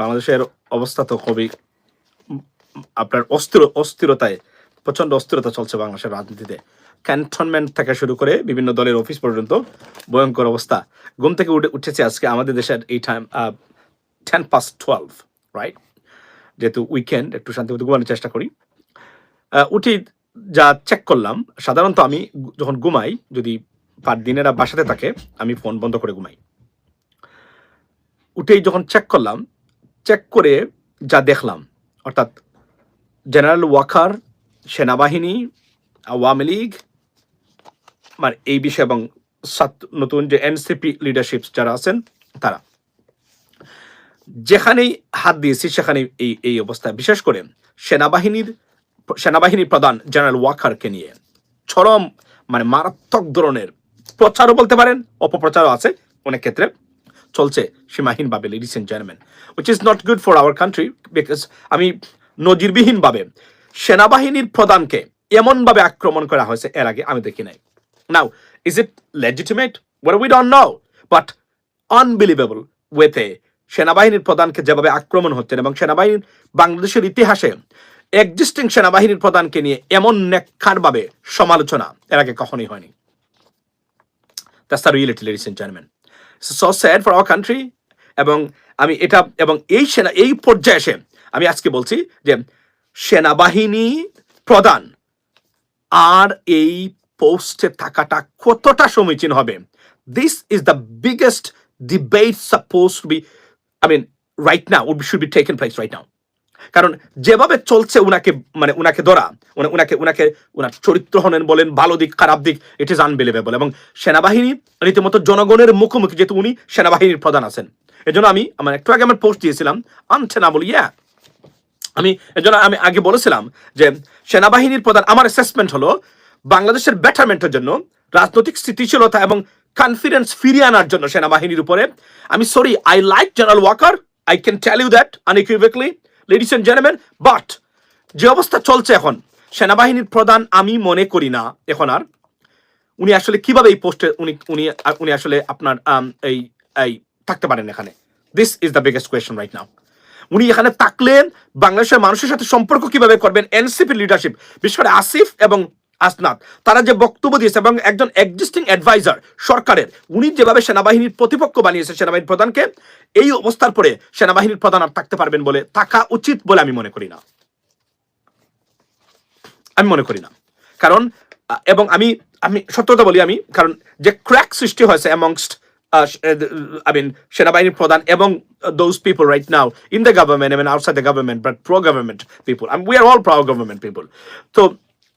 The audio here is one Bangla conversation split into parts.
বাংলাদেশের অবস্থা তো খুবই আপনার অস্থির, অস্থিরতায় প্রচণ্ড অস্থিরতা চলছে বাংলাদেশের রাজনীতিতে। ক্যান্টনমেন্ট থেকে শুরু করে বিভিন্ন দলের অফিস পর্যন্ত ভয়ঙ্কর অবস্থা। ঘুম থেকে উঠে, উঠেছে আজকে আমাদের দেশের এই time ten past twelve right যেহেতু উইকেন্ড একটু শান্তিমতো ঘুমানোর চেষ্টা করি। উঠি যা চেক করলাম, সাধারণত আমি যখন ঘুমাই, যদি পার দিনেরা বাসাতে থাকে, আমি ফোন বন্ধ করে ঘুমাই। উঠেই যখন চেক করলাম চেক করে যা দেখলাম। অর্থাৎ জেনারেল ওয়াকার সেনাবাহিনী, আওয়ামী লীগ মানে এই বিষয়ে এবং নতুন যে এনসিপি লিডারশিপ যারা আছেন, তারা। যেখানেই হাত দিয়েছি সেখানে এই এই অবস্থা। বিশেষ করে সেনাবাহিনীর, সেনাবাহিনী প্রধান জেনারেল ওয়াকারকে নিয়ে। চরম মানে মারাত্মক ধরনের প্রচারও বলতে পারেন, অপপ্রচারও আছে অনেক ক্ষেত্রে। চলছে সীমাহীনভাবে ladies and gentleman which is not good for our country because আমি নজিরবিহীনভাবে সেনাবাহিনীর প্রধানকে এমনভাবে আক্রমণ করা হয়েছে এর আগে আমি দেখি নাই। Now is it legitimate war we don't know but unbelievable ওয়েতে সেনাবাহিনীর প্রধানকে যেভাবে আক্রমণ হচ্ছেন এবং সেনাবাহিনীর বাংলাদেশের ইতিহাসে এক্সিস্টিং সেনাবাহিনীর প্রধানকে নিয়ে এমন নেককারভাবে সমালোচনা এর আগে কখনোই হয়নি। That's the reality, ladies and gentlemen. It's sad for our country এবং আমি এটা, এবং এই সেনা, এই পর্যায়ে এসে আমি আজকে বলছি যে সেনাবাহিনী প্রধান, আর এই পোস্টে থাকাটা কতটা সমীচীন হবে? This is the biggest debate suppose to be I mean right now would should be taken place right now কারণ যেভাবে চলছে উনাকে মানে উনাকে ধরা উনাকে উনাকে, উনার চরিত্র হনেন বলেন, ভালো দিক, খারাপ দিক ইট ইজ আনবিলিভেবল এবং সেনাবাহিনী রীতিমতো জনগণের মুখোমুখি, যেহেতু উনি সেনাবাহিনীর প্রধান আছেন। এজন্য আমি আমার, একটু আগে আমার পোস্ট দিয়েছিলাম আনসেনাবল ইয়া আমি, এজন্য আমি আগে বলেছিলাম যে সেনাবাহিনীর প্রধান, আমার অ্যাসেসমেন্ট হলো বাংলাদেশের বেটারমেন্টের জন্য রাজনৈতিক স্থিতিশীলতা এবং কনফিডেন্স ফিরিয়ে আনার জন্য সেনাবাহিনীর উপরে। আমি sorry I like general Waker I can tell you that unequivocally ladies and gentleman but যে অবস্থা চলছে এখন, সেনাবাহিনীর প্রধান আমি মনে করি না এখন আর। উনি আসলে কীভাবে এই পোস্টে উনি উনি উনি আসলে আপনার এই এই, থাকতে পারেন এখানে? This is the biggest question right now উনি এখানে থাকলেন, বাংলাদেশের মানুষের সাথে সম্পর্ক কীভাবে করবেন এনসিপি লিডারশিপ বিশেষ করে আসিফ এবং আসনাদ তারা যে বক্তব্য দিয়েছে এবং একজন এক্সিস্টিং অ্যাডভাইজার সরকারের, উনি যেভাবে সেনাবাহিনীর প্রতিপক্ষ বানিয়েছে সেনাবাহিনীর প্রধানকে, এই অবস্থার পরে সেনাবাহিনীর প্রধান আর থাকতে পারবেন বলে থাকা উচিত বলে আমি মনে করি না। আমি মনে করি না। কারণ এবং আমি আমি সত্যতা বলি আমি, কারণ যে ক্র্যাক সৃষ্টি হয়েছে অ্যামংস্ট আই মিন সেনাবাহিনীর প্রধান এবং those people right now in the government outside the government but pro government people we are all pro government people তো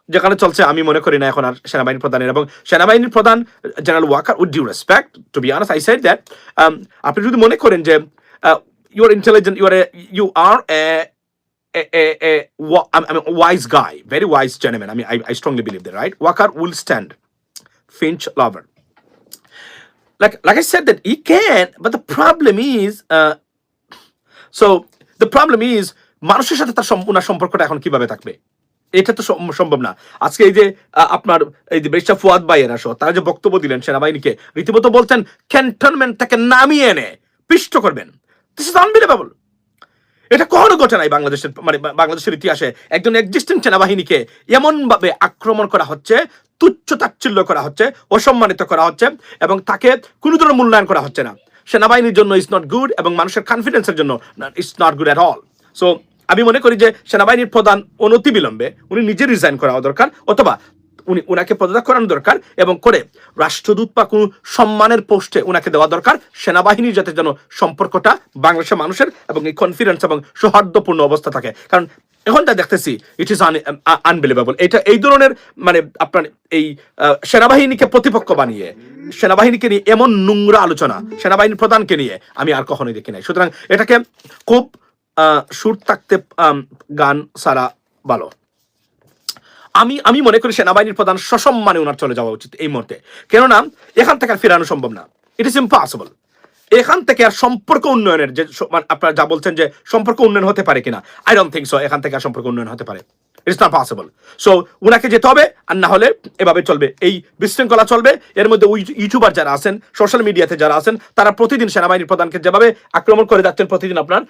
যেখানে চলছে আমি মনে করি না এখন আর সেনাবাহিনীর প্রধানের এবং সেনাবাহিনীর প্রধান general Waker would due respect to be honest I said that আপনি যদি মনে করেন যে you are intelligent you are you are a, a, a, I mean, a wise guy, very wise gentleman. I mean, I, I strongly believe that. Like, like I said that he can, but the problem is, uh, so the problem is, মানুষের সাথে তার সম্পূর্ণ সম্পর্কটা এখন কীভাবে থাকবে এটা তো সম্ভব না। আজকে এই যে আপনার এই যে বেশা ফুয়াদ ভাইয়েরা সহ তারা যে বক্তব্য দিলেন সেনাবাহিনীকে, রীতিমতো বলছেন ক্যান্টনমেন্ট থেকে নামিয়ে এনে পিষ্ট করবেন। দিস ইজ আনবিলিভেবল এটা কখনো ঘটে নাই বাংলাদেশের মানে বাংলাদেশের ইতিহাসে। একজন এক্সিস্টিং সেনাবাহিনীকে এমন ভাবে আক্রমণ করা হচ্ছে, তুচ্ছ তাচ্ছিল্য করা হচ্ছে, অসম্মানিত করা হচ্ছে, এবং তাকে কোনো ধরনের মূল্যায়ন করা হচ্ছে না। সেনাবাহিনীর জন্য ইজ নট গুড এবং মানুষের কনফিডেন্সের জন্য it's not good at all so আমি মনে করি যে সেনাবাহিনীর প্রধান অনতিবিলম্বে উনি নিজে রিজাইন করা দরকার অথবা উনি উনাকে পদত্যাগ করানো দরকার এবং করে রাষ্ট্রদূত বা কোনো সম্মানের পোস্টে উনাকে দেওয়া দরকার। সেনাবাহিনীর যাতে যেন সম্পর্কটা বাংলাদেশের মানুষের এবং এই কনফিডেন্স এবং সৌহার্দ্যপূর্ণ অবস্থা থাকে। কারণ এখন যা দেখতেছি ইট ইজ আনবিলিভেবল এটা এই ধরনের মানে আপনার এই সেনাবাহিনীকে প্রতিপক্ষ বানিয়ে, সেনাবাহিনীকে নিয়ে এমন নোংরা আলোচনা, সেনাবাহিনীর প্রধানকে নিয়ে আমি আর কখনোই দেখি নাই। সুতরাং এটাকে খুব সুর থাকতে গান সারা ভালো। আমি আমি মনে করি সেনাবাহিনীর প্রধান সসম্মানে ওনার চলে যাওয়া উচিত এই মুহূর্তে। কেননা, এখান থেকে আর ফেরানো সম্ভব না। ইট ইস ইম্পসিবল এখান থেকে আর সম্পর্ক উন্নয়নের যে মানে আপনারা যা বলছেন যে সম্পর্ক উন্নয়ন হতে পারে কিনা আই ডোন্ট থিঙ্ক সো এখান থেকে আর সম্পর্ক উন্নয়ন হতে পারে। ইটস নট পসিবল সো উনাকে যেতে হবে, আর না হলে এভাবে চলবে, এই বিশৃঙ্খলা চলবে। এর মধ্যে ওই ইউটিউবার যারা আছেন সোশ্যাল মিডিয়াতে যারা আছেন, তারা প্রতিদিন সেনাবাহিনীর প্রধানকে যেভাবে আক্রমণ করে যাচ্ছেন, প্রতিদিন আপনার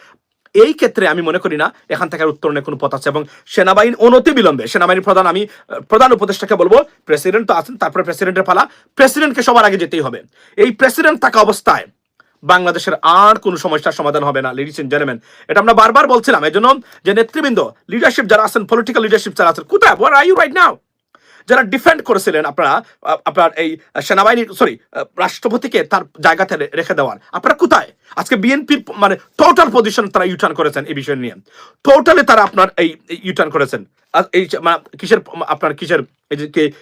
এই ক্ষেত্রে আমি মনে করি না এখান থেকে উত্তরণের কোনো পথ আছে এবং সেনাবাহিনী অনতি বিলম্বে, সেনাবাহিনীর প্রধান আমি প্রধান উপদেষ্টাকে বলব, প্রেসিডেন্ট তো আছেন, তারপরে প্রেসিডেন্টের পালা, প্রেসিডেন্টকে সবার আগে যেতেই হবে। এই প্রেসিডেন্ট থাকা অবস্থায় বাংলাদেশের আর কোনো সমস্যার সমাধান হবে না লেডিস এন্ড জেন্টলম্যান এটা আমরা বারবার বলছিলাম এই জন্য যে নেতৃবৃন্দ লিডারশিপ যারা আছেন পলিটিক্যাল লিডারশিপ যারা আছেন, কোথায়? Where are you right now যারা ডিফেন্ড করেছিলেন আপনারা আপনার এই সেনাবাহিনী সরি রাষ্ট্রপতিকে তার জায়গাতে রেখে দেওয়ার। আপনারা কোথায়? আজকে বিএনপির মানে টোটাল পজিশন তারা ইউটার্ন করেছেন এই বিষয় নিয়ে। টোটালি তারা আপনার এই ইউটার্ন করেছেন। এই কিসের, আপনার কিসের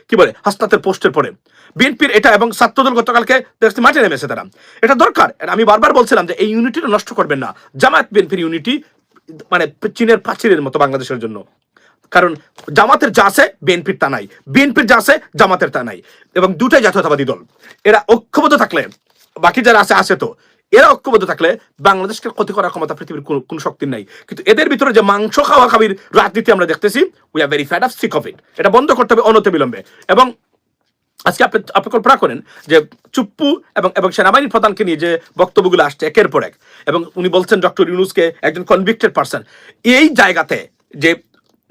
কি বলে, হাসনাতের পোস্টের পরে। বিএনপির এটা এবং ছাত্রদল গতকালকে মাঠে নেমেছে তারা। এটা দরকার। আমি বারবার বলছিলাম যে এই ইউনিটিটা নষ্ট করবেন না। জামায়াত বিএনপির ইউনিটি মানে চীনের প্রাচীরের মতো বাংলাদেশের জন্য। কারণ জামাতের যা আছে, বিএনপির তা নাই। বিএনপির যা আছে, জামাতের তা নাই। এবং দুটাই জাতীয়তাবাদী দল। এরা ঐক্যবদ্ধ থাকলে, বাকি যারা আছে আছে তো। এরা ঐক্যবদ্ধ থাকলে বাংলাদেশকে ক্ষতি করার ক্ষমতা পৃথিবীর কোনো শক্তির নাই। কিন্তু এদের ভিতরে যে মাংস খাওয়া খাবির রাজনীতি আমরা দেখতেছি we are very fed up sick of it এটা বন্ধ করতে হবে অনতি বিলম্বে এবং আজকে আপনি আপনি কল্পনা করেন যে চুপ্পু এবং এবং সেনাবাহিনী প্রধানকে নিয়ে যে বক্তব্যগুলো আসছে একের পর এক। এবং উনি বলছেন ডক্টর ইউনুসকে একজন কনভিক্টেড পার্সন এই জায়গাতে যে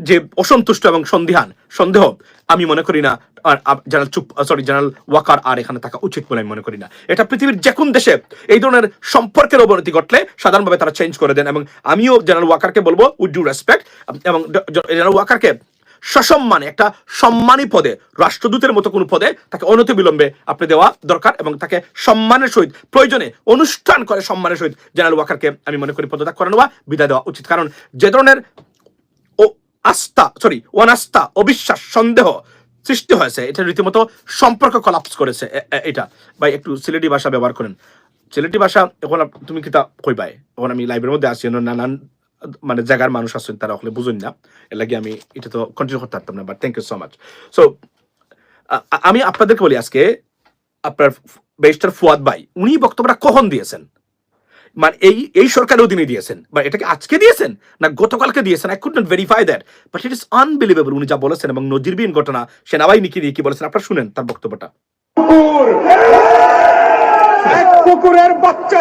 যে অসন্তুষ্ট এবং সন্দিহান, সন্দেহ, আমি মনে করি না, আর জেনারেল চুপ সরি জেনারেল ওয়াকার আর এখানে থাকা উচিত বলে আমি মনে করি না। এটা পৃথিবীর যে কোন দেশে এই ধরনের সম্পর্কের অবনতি ঘটলে সাধারণভাবে তারা চেঞ্জ করে দেন এবং আমিও জেনারেল ওয়াকারকে বলব উইথ ডু রেসপেক্ট এবং জেনারেল ওয়াকারকে সসম্মানে, একটা সম্মানী পদে, রাষ্ট্রদূতের মতো কোনো পদে তাকে অনতি বিলম্বে আপনি দেওয়া দরকার এবং তাকে সম্মানের সহিত, প্রয়োজনে অনুষ্ঠান করে সম্মানের সহিত জেনারেল ওয়াকারকে আমি মনে করি পদত্যাগ করে নেওয়া, বিদায় দেওয়া উচিত। কারণ যে ধরনের আস্থা সরি অনাস্থা অবিশ্বাস, সন্দেহ সৃষ্টি হয়েছে। এটা রীতিমতো সম্পর্ক কলাপস করেছে এটা। ভাই, একটু সিলেটি ভাষা ব্যবহার করেন। সিলেটি ভাষা, এখন তুমি কিতা কইবাই? এখন আমি লাইভের মধ্যে আসি নানান মানে জায়গার মানুষ আছেন, তারা হলে বুঝুন না। এর লাগে আমি এটা তো কন্টিনিউ করতে পারতাম না but thank you so much so আমি আপনাদেরকে বলি আজকে, আপনার ব্যারিস্টার ফুয়াদ ভাই, উনি বক্তব্যটা কখন দিয়েছেন? মানে এই এই সরকারের অধীনে দিয়েছেন। বা এটাকে আজকে দিয়েছেন? না গতকালকে দিয়েছেন? I could not verify that but it is unbelievable উনি যা বলেছেন এবং নজিরবিহীন ঘটনা সেনাবাহিনীকে দিয়ে কি বলেছেন? আপনারা শুনেন তার বক্তব্যটা। কুকুরের বাচ্চা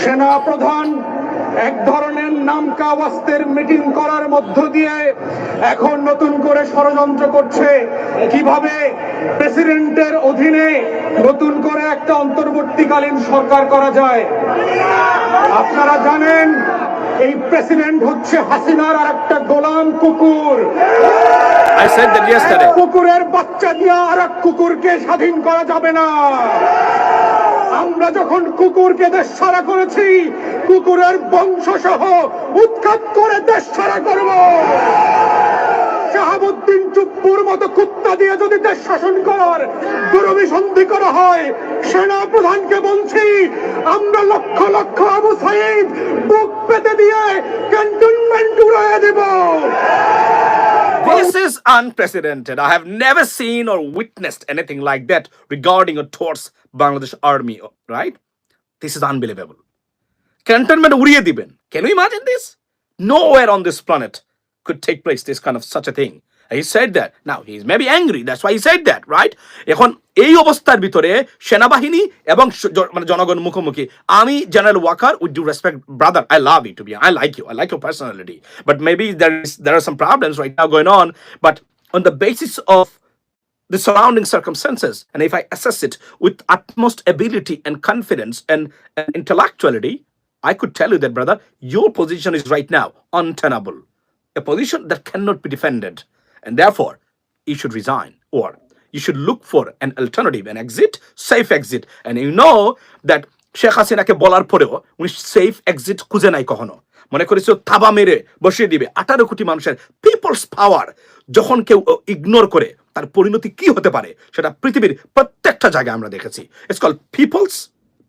সেনা প্রধান এক ধরনের নামকা ওয়াস্তের মিটিং করার মধ্য দিয়ে এখন নতুন করে ষড়যন্ত্র করছে। কীভাবে প্রেসিডেন্টের অধীনে নতুন করে একটা অন্তর্বর্তীকালীন সরকার করা যায়? আপনারা জানেন এই প্রেসিডেন্ট হচ্ছে হাসিনার আর একটা গোলাম কুকুর। আই সেড দ্যাট ইয়েস্টারডে কুকুরের বাচ্চা দিয়ে আর এক কুকুরকে স্বাধীন করা যাবে না। আমরা যখন কুকুরকে দেশ ছাড়া করেছি কুকুরের বংশ সহ উৎখাত করে দেশ ছাড়া করব। মতো কুত্তা দিয়ে যদি দেশ শাসন করার দুরভিসন্ধি করা হয় সেনা প্রধানকে বলছি আমরা লক্ষ লক্ষ আবু সাইদ বুক পেতে দিয়ে ক্যান্টনমেন্ট উড়াইয়া দেব This is unprecedented. I have never seen or witnessed anything like that regarding or towards Bangladesh army, right? This is unbelievable. Cantonment উড়িয়ে দিবেন. Can you imagine this? Nowhere on this planet could take place this kind of such a thing. He said that. Now he's maybe angry. That's why he said that, right? এখন এই অবস্থার ভিতরে সেনাবাহিনী এবং স- জ- মানে জনগণ মুখোমুখি আমি general Waker with due respect brother I love you to be I like you I like your personality but maybe there is there are some problems right now going on but on the basis of the surrounding circumstances, and if I assess it with utmost ability and confidence and, and intellectuality, I could tell you that, brother, your position is right now untenable, a position that cannot be defended, And therefore you should resign or you should look for an alternative, an exit, safe exit, and you know that Sheikh হাসিনাকে বলার পরেও উনি সেফ এক্সিট খুঁজে নাই কখনো। মনে করেছিল থাবা মেরে বসিয়ে দিবে। আঠারো কোটি মানুষের পিপলস পাওয়ার যখন কেউ ইগনোর করে তার পরিণতি কি হতে পারে? সেটা পৃথিবীর প্রত্যেকটা জায়গায় আমরা দেখেছি। ইটস কল পিপলস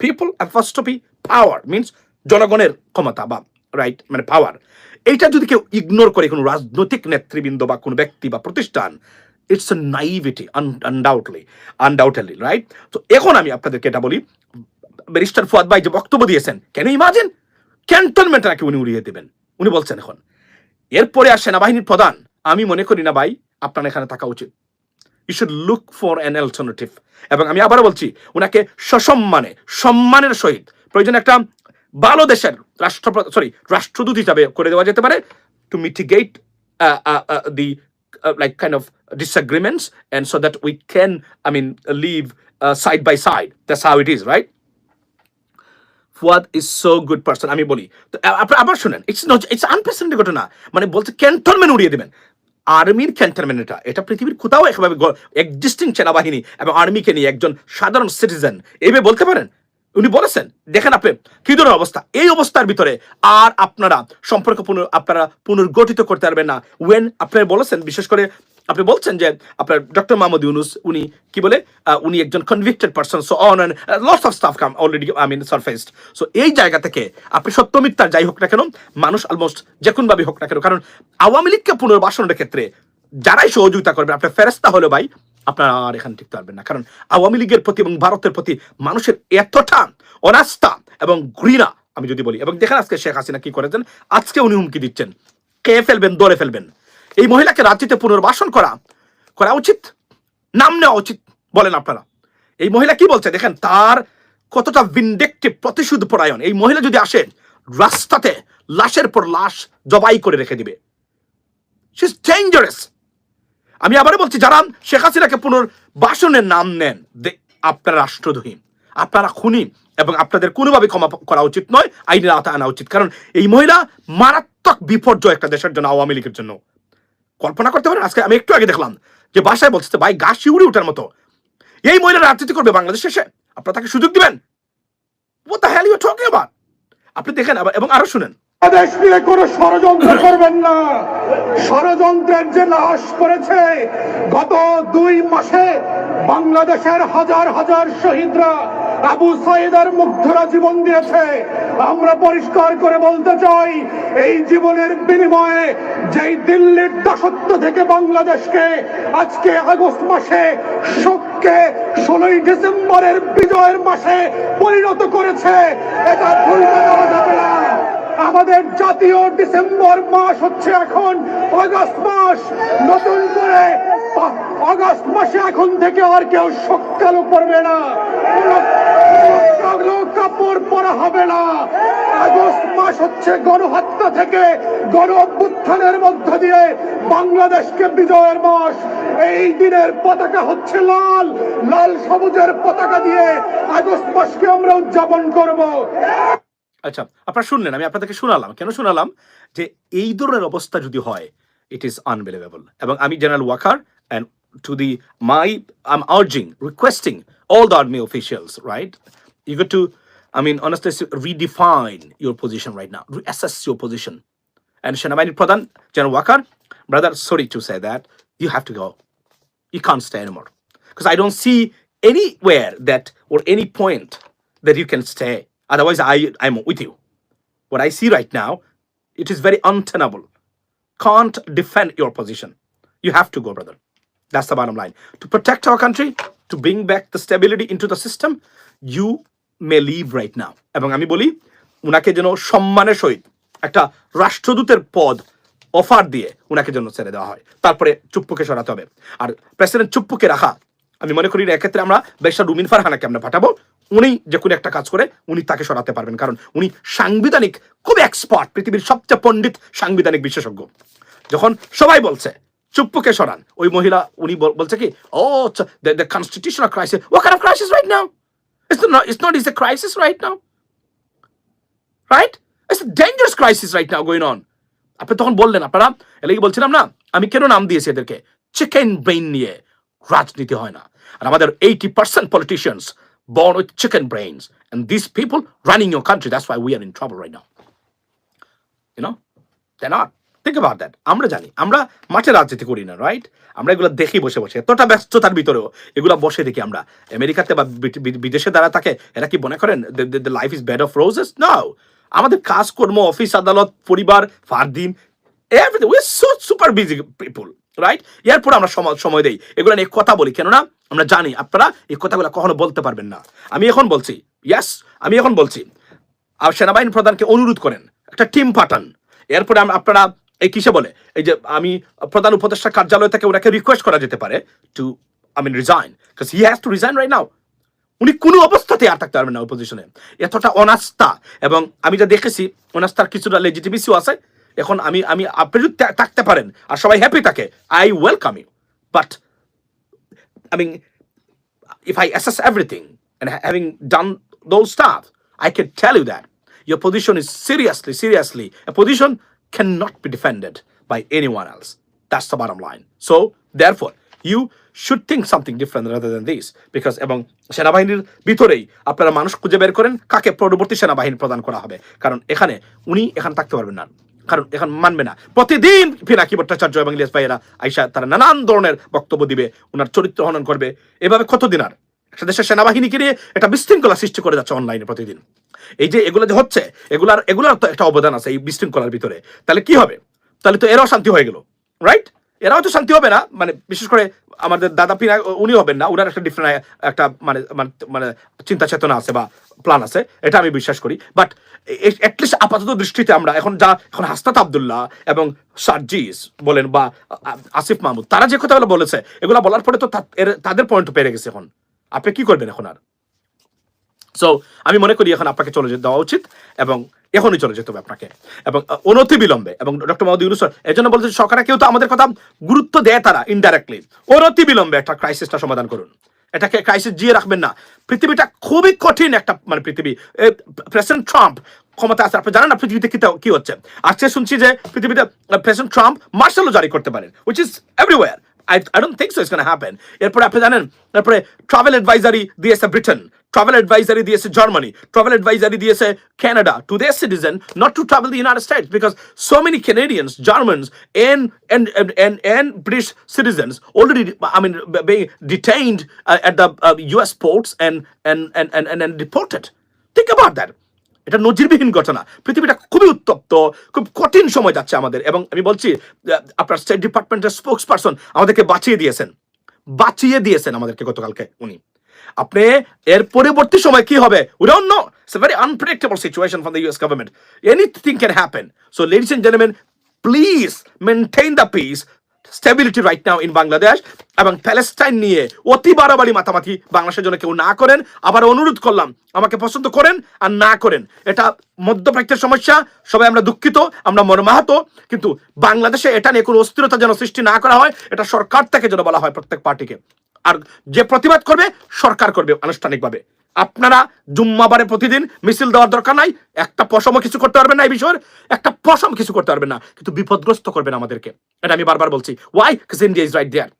পিপল অ্যাফাস্টপি পাওয়ার মিনস জনগণের ক্ষমতা বা রাইট মানে পাওয়ার এইটা যদি কেউ ইগনোর করে কোনো রাজনৈতিক নেতৃবৃন্দ বা কোনো ব্যক্তি বা প্রতিষ্ঠান it's naivety undoubtedly undoubtedly right তো এখন আমি আপনাদেরকে এটা বলি, ব্যারিস্টার ফুয়াদ ভাই যে বক্তব্য দিয়েছেন কেন ইমাজিন ক্যান্টনমেন্ট নাকি উনি উড়িয়ে দেবেন, উনি বলছেন এখন। এরপরে আর সেনাবাহিনীর প্রধান, আমি মনে করি না ভাই, আপনার এখানে থাকা উচিত। You should look for an alternative এবং আমি আবার বলছি ওনাকে সসম্মানে, সম্মানের সহিত, প্রয়োজন একটা ভালো দেশের রাষ্ট্র সরি রাষ্ট্রদূত হিসাবে করে দেওয়া যেতে পারে to mitigate the like kind of and so that we can i mean live uh, side by side. That's how it is right? Fuad is so good person আমি বলি। তো আবার শুনেন ইটস নট ইটস আনপ্রেসিডেন্টেড ঘটনা। মানে বলতে ক্যান্টনমেন্ট উড়িয়ে দেবেন। আর্মির ক্যান্টনমেন্ট এটা। এটা পৃথিবীর কোথাও একভাবে এক্সিস্টিং সেনাবাহিনী এবং আর্মিকে নিয়ে একজন সাধারণ সিটিজেন এইভাবে বলতে পারেন? উনি বলেছেন, দেখেন আপনি কি ধরনের অবস্থা? এই অবস্থার ভিতরে আর আপনারা সম্পর্ক পুনর, আপনারা পুনর্গঠিত করতে পারবেন না। ওয়েন আপনারা বলেছেন, বিশেষ করে আপনি বলছেন যে আপনার ডক্টর মাহমুদ ইউনুস, উনি কি বলে উনি একজন convicted person so on and lots of stuff come already I mean surfaced so এই জায়গা থেকে আপনি সত্য যাই হোক না কেন, মানুষ অলমোস্ট যে কোনভাবে হোক না কেন, কারণ আওয়ামী লীগকে পুনর্বাসনের ক্ষেত্রে যারাই সহযোগিতা করবে আপনার ফেরেস্তা হলে ভাই আপনারা আর এখানে টিকতে পারবেন না। কারণ আওয়ামী লীগের প্রতি এবং ভারতের প্রতি মানুষের এতটা অনাস্থা এবং ঘৃণা, আমি যদি বলি। এবং দেখেন আজকে শেখ হাসিনা কি করেছেন? আজকে উনি হুমকি দিচ্ছেন। কে ফেলবেন? দৌড়ে ফেলবেন। এই মহিলাকে রাজ্যতে পুনর্বাসন করা করা উচিত? নাম নেওয়া উচিত, বলেন আপনারা। এই মহিলা কি বলছে? দেখেন, তার কতটা ভিনডেক্টিভ প্রতিশোধ পরায়ণ। এই মহিলা যদি আসে, রাস্তাতে লাশের পর লাশ জবাই করে রেখে দিবে। ইজ ডেঞ্জারাস আমি আবারও বলছি, যারা শেখ হাসিনাকে পুনর্বাসনের নাম নেন আপনারা রাষ্ট্রদ্রোহী, আপনারা খুনি এবং আপনাদের কোনোভাবে ক্ষমা করা উচিত নয়, আইনের আওতায় আনা উচিত। কারণ এই মহিলা মারাত্মক বিপর্যয় একটা দেশের জন্য, আওয়ামী লীগের জন্য। কল্পনা করতে পারেন, আজকে আমি একটু আগে দেখলাম যে বাসায় বলছে ভাই, গা শিউড়ে ওঠার মতো। এই মহিলা রাজনীতি করবে বাংলাদেশ শেষে। আপনারা তাকে সুযোগ দিবেন? Talking আপনি দেখেন, এবং আরও শুনেন। বাংলাদেশ নিয়ে কোনো ষড়যন্ত্র করবেন না। ষড়যন্ত্রের যে লাশ করেছে গত দুই মাসে বাংলাদেশের হাজার হাজার শহীদরা আবু জীবন দিয়েছে। আমরা পরিষ্কার করে বলতে চাই, এই জীবনের বিনিময়ে যেই দিল্লির দাসত্ব থেকে বাংলাদেশকে আজকে আগস্ট মাসে শোককে ষোলোই ডিসেম্বরের বিজয়ের মাসে পরিণত করেছে, এটা ভুলতে যাবে না। আমাদের জাতীয় ডিসেম্বর মাস হচ্ছে এখন আগস্ট মাস। নতুন করে আগস্ট মাসে এখন থেকে আর কেউ সকালও পড়বে না। কাপড় পরা হবে না। আগস্ট মাস হচ্ছে গণহত্যা থেকে গণ অভ্যুত্থানের মধ্য দিয়ে বাংলাদেশকে বিজয়ের মাস। এই দিনের পতাকা হচ্ছে লাল লাল সবুজের পতাকা দিয়ে আগস্ট মাসকে আমরা উদযাপন করব। আচ্ছা আপনারা শুনলেন আমি আপনাদেরকে শোনালাম কেন শোনালাম যে এই ধরনের অবস্থা যদি হয় ইট ইজ আনবিলিভেবল এবং আমি general Waker and to the my I am urging requesting all the army officials right you get to I mean, honestly, redefine your position right now, reassess your position. And Shanabani Pradhan, General Wakar, brother, sorry to say that, you have to go. You can't stay anymore. Because I don't see anywhere that or any point that you can stay. Otherwise, I, I'm with you. What I see right now, it is very untenable. Can't defend your position. You have to go, brother. That's the bottom line. To protect our country, to bring back the stability into the system, you may leave right now. এবং আমি বলি উনাকে যেন সম্মানের সহিত একটা রাষ্ট্রদূতের পদ অফার দিয়ে উনাকে জন্য ছেড়ে দেওয়া হয় তারপরে চুপ্পুকে সরাতে হবে আর প্রেসিডেন্ট চুপ্পুকে রাখা আমি মনে করি এক্ষেত্রে আমরা বেশা রুমিন ফারহানাকে আমরা পাঠাবো উনি যে কোনো একটা কাজ করে উনি তাকে সরাতে পারবেন, কারণ উনি সাংবিধানিক, খুব এক্সপার্ট পৃথিবীর সবচেয়ে পণ্ডিত সাংবিধানিক বিশেষজ্ঞ। যখন সবাই বলছে চুপ্পুকে সরান। ওই মহিলা উনি বলছে কি, ও the constitutional crisis oh of crisis right now it's not it's is a crisis right now right it's dangerous crisis right now going on আপনি তখন বললেন, আপনারা এলাকি বলছিলাম না, আমি কেন নাম দিয়েছি এদেরকে? চিকেন ব্রেইন নিয়ে রাজনীতি হয় না। আর আমাদের eighty percent politicians born with chicken brains. And these people running your country, that's why we are in trouble right now. You know? They're not. Think about that. আমরা জানি। আমরা মাঠে রাজনীতি করি না রাইট আমরা এগুলো দেখি বসে বসে। এতটা ব্যস্ততার ভিতরেও এগুলো বসে দেখি আমরা। আমেরিকাতে বি- বিদেশে দ্বারা থাকে, এরা কি মনে করেন life is bed of roses now আমাদের কাজকর্ম, অফিস, আদালত, পরিবার, Fardin everything we so super busy people right এরপর আমরা সময় দেই। এগুলো নিয়ে কথা বলি। কেননা আমরা জানি, আপনারা এই কথাগুলো কখনো বলতে পারবেন না। আমি এখন বলছি ইয়াস আমি এখন বলছি। আর সেনাবাহিনী প্রধানকে অনুরোধ করেন, একটা টিম পাঠান। এরপরে আপনারা, এই কিসে বলে? এই যে আমি প্রধান উপদেষ্টা কার্যালয় থেকে ওনাকে রিকোয়েস্ট করা যেতে পারে to I mean resign because he has to resign right now উনি কোনো অবস্থাতে আর থাকতে পারবেন না ওই পজিশনে এতটা অনাস্থা। এবং আমি যা দেখেছি, অনাস্থার কিছুটা লেজিটিমেসিও আছে। এখন আমি আমি আপনি যদি থাকতে পারেন আর সবাই হ্যাপি থাকে I welcome you but mean, if I assess everything and ha- having done those stuff, I can tell you that your position is seriously, seriously, a position cannot be defended by anyone else. That's the bottom line. So, therefore, you should think something different rather than this. Because এবং সেনাবাহিনীর ভিতরেই আপনারা মানুষ খুঁজে বের করেন কাকে পরবর্তী সেনাবাহিনী প্রদান করা হবে কারণ এখানে উনি এখানে থাকতে পারবেন না কারণ এখন মানবে না। প্রতিদিন ফিরাকি ভট্টাচার্য এবং ইলিয়াস ভাইয়েরা আইসা তারা নানান ধরনের বক্তব্য দিবে ওনার চরিত্র হনন করবে। এভাবে কতদিন আর? একটা দেশের সেনাবাহিনীকে নিয়ে একটা বিশৃঙ্খলা সৃষ্টি করে যাচ্ছে অনলাইনে প্রতিদিন। এই যে এগুলো যে হচ্ছে, এগুলার এগুলার তো একটা অবদান আছে এই বিশৃঙ্খলার ভিতরে। তাহলে কি হবে? তাহলে তো এরাও শান্তি হয়ে গেল রাইট এরাও তো শান্তি হবে না মানে বিশেষ করে আমাদের দাদা পিনা উনি হবেন না ওনার একটা ডিফারেন্ট একটা মানে মানে মানে চিন্তা চেতনা আছে বা প্ল্যান আছে, এটা আমি বিশ্বাস করি। বাট অ্যাটলিস্ট আপাতত দৃষ্টিতে আমরা এখন যা, এখন হাস্তাত আবদুল্লাহ এবং সার্জিস বলেন বা আসিফ মাহমুদ, তারা যে কথাগুলো বলেছে, এগুলো বলার পরে তো তাদের পয়েন্ট পেরে গেছে এখন। আপনি কি করবেন এখন আর? সো আমি মনে করি এখন আপনাকে চলে যেতে দেওয়া উচিত এবং এখনই চলে যেতে হবে আপনাকে। এবং অনতি বিলম্বে এবং ডক্টর মোহাম্মদ ইউনুস এই জন্য বলছে সরকার কেউ তো আমাদের কথা গুরুত্ব দেয় তারা ইনডাইরেক্টলি অনতি বিলম্বে একটা ক্রাইসিসটা সমাধান করুন। এটাকে ক্রাইসিস জিয়ে রাখবেন না। পৃথিবীটা খুবই কঠিন একটা মানে পৃথিবী। প্রেসিডেন্ট ট্রাম্প ক্ষমতা আছে, আপনি জানেন না পৃথিবীতে কি কি হচ্ছে? আজকে শুনছি যে পৃথিবীতে প্রেসিডেন্ট ট্রাম্প মার্শালও জারি করতে পারেন which is everywhere I, I don't think so it's going to happen. এরপরে আপনি জানেন এরপরে ট্রাভেল অ্যাডভাইজারি দিয়েছে ব্রিটেন ট্রাভেল অ্যাডভাইজারি দিয়েছে জার্মানি ট্রাভেল অ্যাডভাইজারি দিয়েছে Canada to their citizen not to travel the United States because so many Canadians, Germans, and and and and, and British citizens already, I mean, b- being detained uh, at the uh, U.S. ports and and and and and, and deported. Think about that. এটা নজিরবিহীন ঘটনা। পৃথিবীটা খুবই উত্তপ্ত, খুব কঠিন সময় যাচ্ছে আমাদের এবং আমি বলছি আপনার স্টেট ডিপার্টমেন্টের স্পোক্স পার্সন আমাদেরকে বাঁচিয়ে দিয়েছেন। বাঁচিয়ে দিয়েছেন আমাদেরকে গতকালকে উনি। আপনি এর পরবর্তী সময় কি হবে? We know it's very unpredictable situation from the US government anything can happen so ladies and gentleman please maintain the peace stability right now in Bangladesh এবং প্যালেস্টাইন নিয়ে অতি বাড়াবাড়ি মাতামাতি বাংলাদেশের জন্য কেউ না করেন। আবার অনুরোধ করলাম, আমাকে পছন্দ করেন আর না করেন। এটা মধ্যপ্রাচ্যের সমস্যা, সবাই আমরা দুঃখিত, আমরা মর্মাহত, কিন্তু বাংলাদেশে এটা নিয়ে কোনো অস্থিরতা যেন সৃষ্টি না করা হয়, এটা সরকার থেকে যেন বলা হয় প্রত্যেক পার্টিকে। আর যে প্রতিবাদ করবে, সরকার করবে আনুষ্ঠানিকভাবে। আপনারা জুম্মাবারে প্রতিদিন মিছিল দেওয়ার দরকার নাই, একটা পশম কিছু করতে পারবেন না এই বিষয়ের। একটা পশম কিছু করতে পারবেন না, কিন্তু বিপদগ্রস্ত করবেন আমাদেরকে। এটা আমি বারবার বলছি। Why India is right there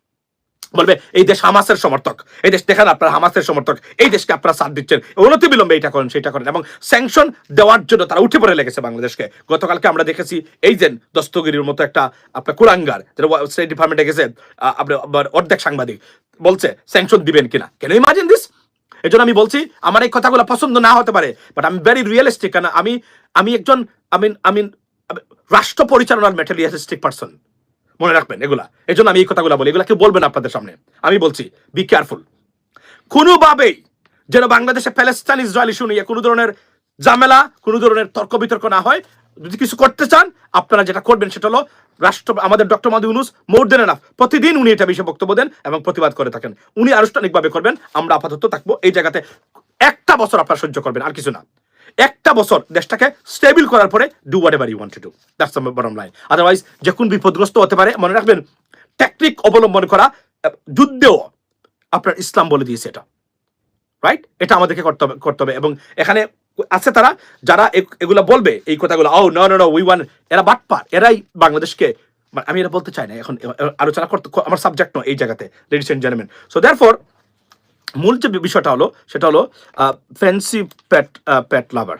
বলবে, এই দেশ হামাসের সমর্থক। এই দেশ, দেখেন আপনারা হামাসের সমর্থক। এই দেশকে আপনারা সাথ দিচ্ছেন। অনতি বিলম্বে এটা করেন, সেটা করেন। এবং স্যাংশন দেওয়ার জন্য তারা উঠে পড়ে লেগেছে বাংলাদেশকে। গতকালকে আমরা দেখেছি এই যে দস্তগিরির মতো একটা, আপনার কুলাঙ্গার যেটা স্টেট ডিপার্টমেন্টে গেছে আপনার অর্ধেক সাংবাদিক, বলছে স্যাংশন দিবেন কিনা? কেন ইমাজিন দিস এই আমি বলছি, আমার এই কথাগুলো পছন্দ না হতে পারে বাট আমি ভেরি রিয়েলিস্টিক কারণ আমি আমি একজন আমি আমি রাষ্ট্র পরিচালনার মেটেরিয়ালিস্টিক পার্সন মনে রাখবেন এগুলা। এই জন্য আমি এই কথাগুলো বলি। এগুলা কেউ বলবেন আপনাদের সামনে। আমি বলছি বি কেয়ারফুল কোনোভাবেই যেন বাংলাদেশে প্যালেস্তাইন ইসরায়েল ইস্যু নিয়ে কোনো ধরনের ঝামেলা, কোনো ধরনের তর্ক বিতর্ক না হয়। যদি কিছু করতে চান, আপনারা যেটা করবেন সেটা হলো, রাষ্ট্র, আমাদের ডক্টর মাদু ইউনুস মোর দেন এনাফ প্রতিদিন উনি এটা বিষয়ে বক্তব্য দেন এবং প্রতিবাদ করে থাকেন। উনি আনুষ্ঠানিকভাবে করবেন। আমরা আপাতত থাকব এই জায়গাতে। একটা বছর আপনারা সহ্য করবেন, আর কিছু না। একটা বছর দেশটাকে স্টেবল করার পরে do whatever you want to do that's the bottom line otherwise যে কোন বিপদগ্রস্ত হতে পারে, মনে রাখবেন টেকনিক অবলম্বন করা যুদ্ধেও আপনার ইসলাম বলে দিয়েছে এটা। রাইট এটা আমাদেরকে করতে হবে করতে হবে। এবং এখানে আছে তারা, যারা এগুলা বলবে, এই কথাগুলো ও no no no we won এরা বাটপার, এরাই বাংলাদেশকে মানে আমি এটা বলতে চাই না, এখন আলোচনা করতে, আমার সাবজেক্ট নয় এই জায়গাতে ladies and gentleman so therefore মূল যে বিষয়টা হলো, সেটা হলো ফ্যান্সি প্যাট প্যাট লাভার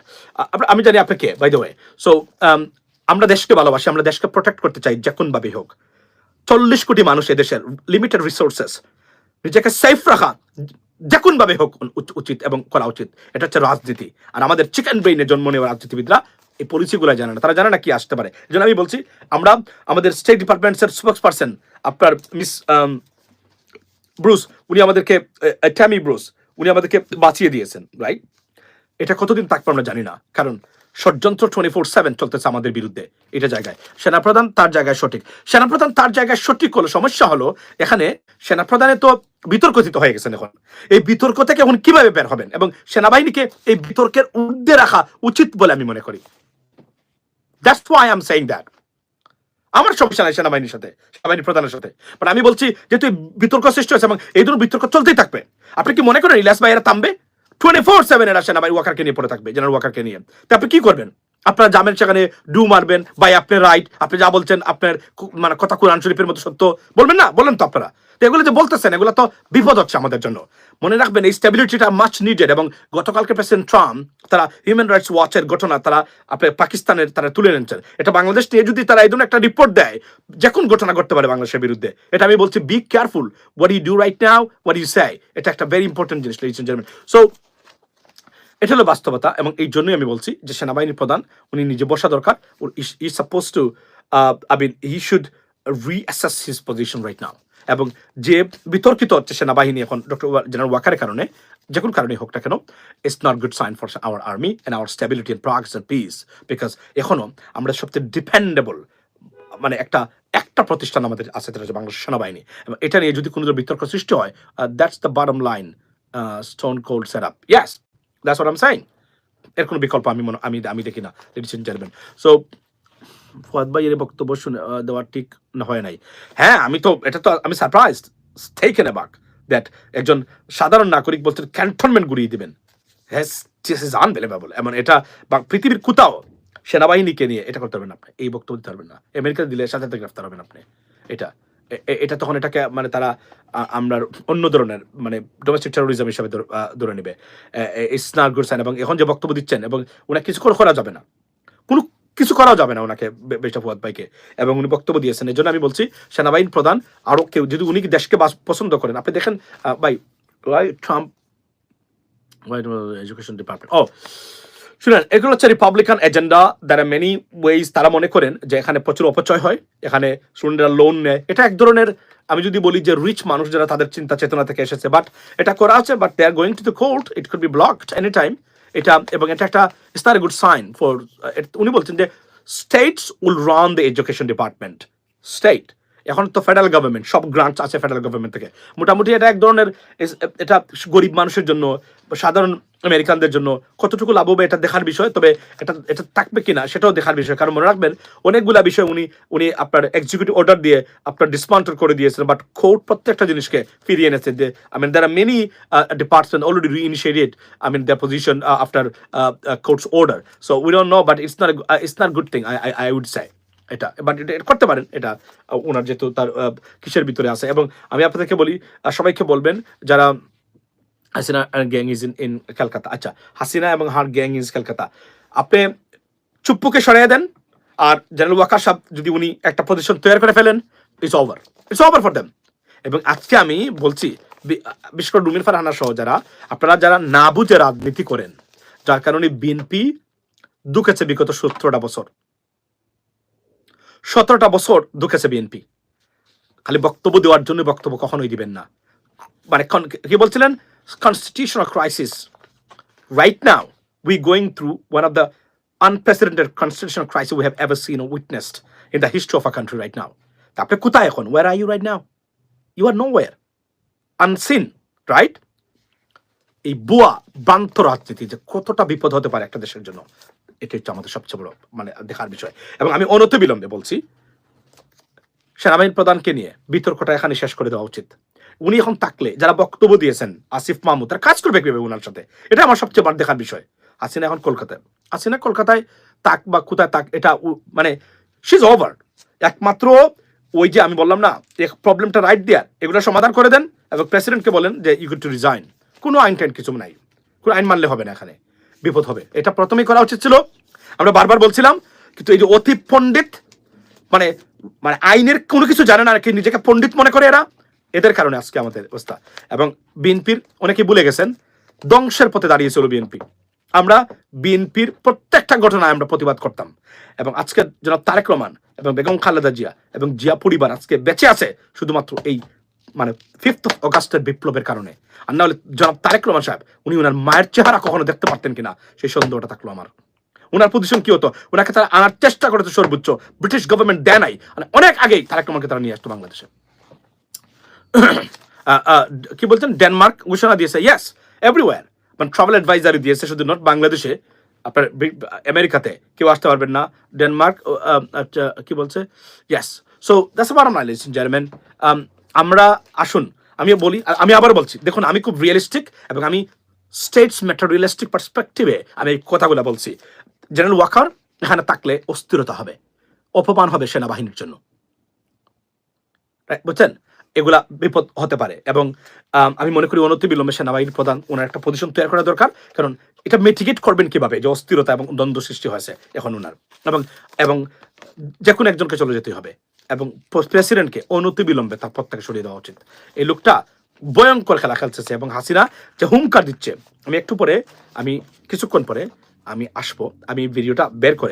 আমি জানি আপনাকে বাই দ্য ওয়ে সো আমরা দেশকে ভালোবাসি, আমরা দেশকে প্রোটেক্ট করতে চাই যে কোনভাবেই হোক। চল্লিশ কোটি মানুষ এদেশের লিমিটেড রিসোর্সেস নিজেকে সেফ রাখা যে কোনভাবে হোক উচ- উচিত এবং করা উচিত। এটা হচ্ছে রাজনীতি। আর আমাদের চিকেন ব্রেইনে জন্ম নেওয়া রাজনীতিবিদরা এই পলিসিগুলো জানে না। তারা জানে না কি আসতে পারে। জন্য আমি বলছি, আমরা আমাদের স্টেট ডিপার্টমেন্টসের স্পোক্স পার্সন আপনার মিস ব্রুস, উনি আমাদেরকে ট্যামি ব্রুস, উনি আমাদেরকে বাঁচিয়ে দিয়েছেন রাইট এটা কতদিন থাকবে আমরা জানি না, কারণ ষড়যন্ত্র টোয়েন্টি ফোর সেভেন চলতেছে আমাদের বিরুদ্ধে এটা জায়গায়। সেনাপ্রধান তার জায়গায় সঠিক। সেনাপ্রধান তার জায়গায় সঠিক হলো, সমস্যা হলো, এখানে সেনাপ্রধানে তো বিতর্কিত হয়ে গেছেন এখন এই বিতর্ক থেকে এখন কীভাবে বের হবেন? এবং সেনাবাহিনীকে এই বিতর্কের ঊর্ধ্বে রাখা উচিত বলে আমি মনে করি। That's why I am saying that আমার সমস্যা নাই সেনাবাহিনীর সাথে সেনাবাহিনী প্রধানের সাথে। বাট আমি বলছি যেহেতু তুই বিতর্ক সৃষ্টি হয়েছে এবং এই ধরনের বিতর্ক চলতেই থাকবে। আপনি কি মনে করেন ইলাস ভাই এরা থামবে? টোয়েন্টি ফোর সেভেন এরা সেনাবাহিনী ওয়াকারকে নিয়ে পড়ে থাকবে জেনারেল ওয়াকারকে নিয়ে। তো আপনি কি করবেন? আপনারা জামেন সেখানে ডু মারবেন বাই আপনার রাইট আপনি যা বলছেন আপনার মানে কথা কোরআন শরীফের মতো সত্য। বলবেন না? বলেন তো আপনারা। এগুলো যে বলতেছেন, এগুলো তো বিপদ হচ্ছে আমাদের জন্য। মনে রাখবেন, এই স্টেবিলিটিটা মাচ নিডেড এবং গতকালকে প্রেসিডেন্ট ট্রাম্প, তারা হিউম্যান রাইটস ওয়াচের ঘটনা তারা আপনার পাকিস্তানের তারা তুলে নিচ্ছেন এটা বাংলাদেশ নিয়ে যদি তারা এই ধরনের একটা রিপোর্ট দেয়, যে কোন ঘটনা ঘটতে পারে বাংলাদেশের বিরুদ্ধে? এটা আমি বলছি be careful what you do right now what you say এটা একটা ভেরি ইম্পর্টেন্ট জিনিস সো এটা হলো বাস্তবতা এবং এই জন্যই আমি বলছি যে সেনাবাহিনীর প্রধান, উনি নিজে বসা দরকার। He suppose to I mean he should reassess his position right now এবং যে বিতর্কিত হচ্ছে সেনাবাহিনী এখন ডক্টর জেনারেল ওয়াকারের কারণে, যে কোনো কারণে হোক না কেন it's not good sign for our army and our stability and progress and peace because এখনও আমরা সবচেয়ে ডিপেন্ডেবল মানে একটা একটা প্রতিষ্ঠান আমাদের আছে হচ্ছে বাংলাদেশ সেনাবাহিনী। এবং এটা নিয়ে যদি কোনো বিতর্ক সৃষ্টি হয় that's the bottom line stone cold set up yes that's what um sign এর কোনো বিকল্প আমি মনে আমি আমি দেখি না ladies and gentleman so Fuad ভাই এর বক্তব্য শুনে দেওয়া ঠিক হয় নাই। হ্যাঁ আমি তো এটা তো আমি সারপ্রাইজ টেকেন অ্যাবাক দ্যাট একজন সাধারণ নাগরিক বলছেন ক্যান্টনমেন্ট গুড়িয়ে দিবেন। দিস ইজ আনবিলিভেবল এমন এটা পৃথিবীর কোথাও সেনাবাহিনীকে নিয়ে এটা করতে পারবেন আপনি। এই বক্তব্য দিতে পারবেন না। আমেরিকা দিলে সাথে সাথে গ্রেফতার হবেন আপনি। এটা। এটা তখন এটাকে মানে তারা আমরা অন্য ধরনের মানে ডোমেস্টিক টেরোরিজম হিসাবে ধরে নেবে। ইসনার গুরসান এবং এখন যে বক্তব্য দিচ্ছেন এবং ওনাকে কিছু করে যাবে না। কোনো কিছু করাও যাবে না ওনাকে বেশটা ফুয়াদ ভাইকে। এবং উনি বক্তব্য দিয়েছেন, এই জন্য আমি বলছি, সেনাবাহিনী প্রধান, আরও কেউ, যদি উনি দেশকে বাস- পছন্দ করেন, আপনি দেখেন ভাই ট্রাম্প এডুকেশন ডিপার্টমেন্ট ও শুনেন, এগুলো হচ্ছে রিপাবলিকান এজেন্ডা আর মেনি ওয়েজ তারা মনে করেন যে এখানে প্রচুর অপচয় হয়, এখানে স্টুডেন্টরা লোন নেয়। এটা এক ধরনের, আমি যদি বলি যে রিচ মানুষ যারা তাদের চিন্তা চেতনা থেকে এসেছে বাট এটা করা আছে but they are going to the court it could be blocked any time এটা, এবং এটা একটা it's a good sign for উনি বলছেন যে states will run the education department state এখন তো ফেডারেল গভর্নমেন্ট সব গ্রান্টস আছে ফেডারেল গভর্নমেন্ট থেকে। মোটামুটি এটা এক ধরনের এটা গরিব মানুষের জন্য, সাধারণ আমেরিকানদের জন্য কতটুকু লাভ হবে এটা দেখার বিষয়, তবে এটা এটা থাকবে কিনা সেটাও দেখার বিষয়। কারণ মনে রাখবেন, অনেকগুলা বিষয় উনি উনি আপনার এক্সিকিউটিভ অর্ডার দিয়ে আপনার ডিসমাউন্টার করে দিয়েছেন বাট কোর্ট প্রত্যেকটা জিনিসকে ফিরিয়ে এনেছে। যে I mean there are many department already reinitiated I mean their position after courts order so we don't know but it's not it's not good thing I I would say এটা বাট এটা করতে পারেন, এটা ওনার যেহেতু তার কিসের ভিতরে আছে। এবং আমি আপনাদেরকে বলি সবাইকে বলবেন, যারা Hasina gang is in in Calcutta আচ্ছা হাসিনা এবং হার গ্যাং ইজ ক্যালকাতা আপনি চুপ্পুকে সরিয়ে দেন, আর জেনারেল ওয়াকার সাহেব যদি উনি একটা পজিশন তৈরি করে ফেলেন it's over it's over for them এবং আজকে আমি বলছি বিশেষ করে রুমিন ফারহানা সহ যারা, আপনারা যারা না বুঝে রাজনীতি করেন, যার কারণে বিএনপি দুঃখেছে বিগত সতেরোটা বছর। সতেরোটা বছর দুঃখেছে বিএনপি খালি বক্তব্য দেওয়ার জন্য বক্তব্য কখনোই দিবেন না মানে কি বলছিলেন constitutional crisis right now we're going through one of the unprecedented constitutional crisis we have ever seen or witnessed in the history of our country right now. আপনি কোথায় এখন where are you right now you are nowhere unseen right এই বুয়া বান্ত রাজনীতি যে কতটা বিপদ হতে পারে একটা দেশের জন্য এটা হচ্ছে আমাদের সবচেয়ে বড় মানে দেখার বিষয়। এবং আমি অনতি বিলম্বে বলছি, সেনাবাহিনী প্রধানকে নিয়ে বিতর্কটা এখানে শেষ করে দেওয়া উচিত। উনি এখন থাকলে, যারা বক্তব্য দিয়েছেন, আসিফ মাহমুদ, তারা কাজ করবে কীভাবে ওনার সাথে? এটা আমার সবচেয়ে বড় দেখার বিষয়। হাসিনা এখন কলকাতায়। হাসিনা কলকাতায় তাক বা কোথায় তাক এটা মানে সিজ ওভার একমাত্র ওই যে আমি বললাম না প্রবলেমটা রাইট দেয়ার এগুলো সমাধান করে দেন এবং প্রেসিডেন্টকে বলেন যে ইউ টু রিজাইন কোনো আইন টাইন কিছু নাই। কোনো আইন মানলে হবে না এখানে। বিপদ হবে। এটা প্রথমেই করা উচিত ছিল। আমরা বারবার বলছিলাম, কিন্তু এই যে অতি পণ্ডিত মানে মানে আইনের কোনো কিছু জানে না, কি নিজেকে পণ্ডিত মনে করে এরা, এদের কারণে আজকে আমাদের অবস্থা। এবং বিএনপির, অনেকে ভুলে গেছেন, ধ্বংসের পথে দাঁড়িয়েছিল বিএনপি। আমরা বিএনপির প্রত্যেকটা ঘটনায় আমরা প্রতিবাদ করতাম। এবং আজকে জনাব তারেক রহমান এবং বেগম খালেদা জিয়া এবং জিয়া পরিবার আজকে বেঁচে আছে, শুধুমাত্র এই মানে ফিফথ অগাস্টের বিপ্লবের কারণে। আর নাহলে জনাব তারেক রহমান সাহেব উনি ওনার মায়ের চেহারা কখনো দেখতে পারতেন কিনা? সেই সন্দেহটা থাকল আমার। ওনার পজিশন কি হতো? ওনাকে তারা আনার চেষ্টা করেছে সর্বোচ্চ। ব্রিটিশ গভর্নমেন্ট দেয় নাই। মানে অনেক আগেই তারেক রহমানকে তারা নিয়ে আসতো বাংলাদেশে। কি বলছেন? ডেনমার্ক ঘোষণা দিয়েছে। ইয়েস এভরিওয়ার মানে ট্রাভেল অ্যাডভাইজারি দিয়েছে শুধু নট বাংলাদেশে। আপনার আমেরিকাতে কেউ আসতে পারবেন না। ডেনমার্ক আচ্ছা, কি বলছে? Yes so that's knowledge chairman আমরা আসুন আমি বলি আমি আবার বলছি দেখুন আমি খুব রিয়েলিস্টিক এবং আমি স্টেটস রিয়েলিস্টিক পার্সপেক্টিভে আমি এই কথাগুলো বলছি। জেনারেল ওয়াকার এখানে থাকলে অস্থিরতা হবে অপমান হবে সেনাবাহিনীর জন্য। বুঝছেন? এগুলা বিপদ হতে পারে এবং আম, মনে করি অনতি বিলম্বে সেনাবাহিনীর প্রধান ওনার একটা পজিশন তৈরি করা দরকার কারণ এটা মিটিগেট করবেন কীভাবে যে অস্থিরতা এবং দ্বন্দ্ব সৃষ্টি হয়েছে এখন ওনার। এবং এবং যে কোনো একজনকে চলে যেতে হবে। এবং প্রেসিডেন্টকে অনতি বিলম্বে তার পদ থেকে সরিয়ে দেওয়া উচিত। এই লোকটা ভয়ঙ্কর খেলা খেলতেছে এবং হাসিনা যে হুমকার দিচ্ছে। আমি একটু পরে, আমি কিছুক্ষণ পরে আমি আসব, আমি ভিডিওটা বের করে